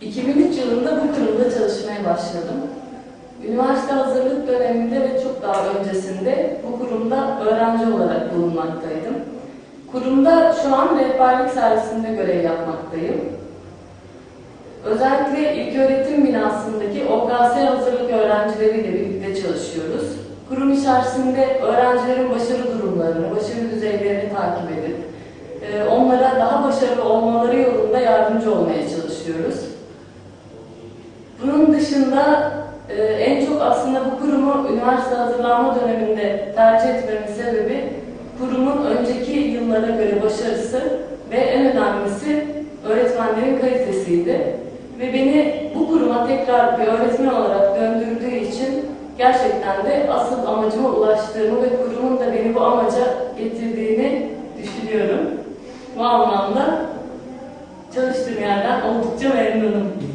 2003 yılında bu kurumda çalışmaya başladım. Üniversite hazırlık döneminde ve çok daha öncesinde bu kurumda öğrenci olarak bulunmaktaydım. Kurumda şu an rehberlik servisinde görev yapmaktayım. Özellikle ilköğretim binasındaki OKS hazırlık öğrencileriyle birlikte çalışıyoruz. Kurum içerisinde öğrencilerin başarı durumlarını, başarı düzeylerini takip edip e, onlara daha başarılı olmaları yolunda yardımcı olmaya çalışıyoruz. Bunun dışında e, en çok aslında bu kurumu üniversite hazırlanma döneminde tercih etmemin sebebi kurumun önceki yıllara göre başarısı ve en önemlisi öğretmenlerin kalitesiydi. Ve beni bu kuruma tekrar bir öğretmen olarak döndürdüğü için gerçekten de asıl amacıma ulaştığımı ve kurumun da beni bu amaca getirdiğini düşünüyorum. Bu anlamda çalıştığım yerden oldukça memnunum.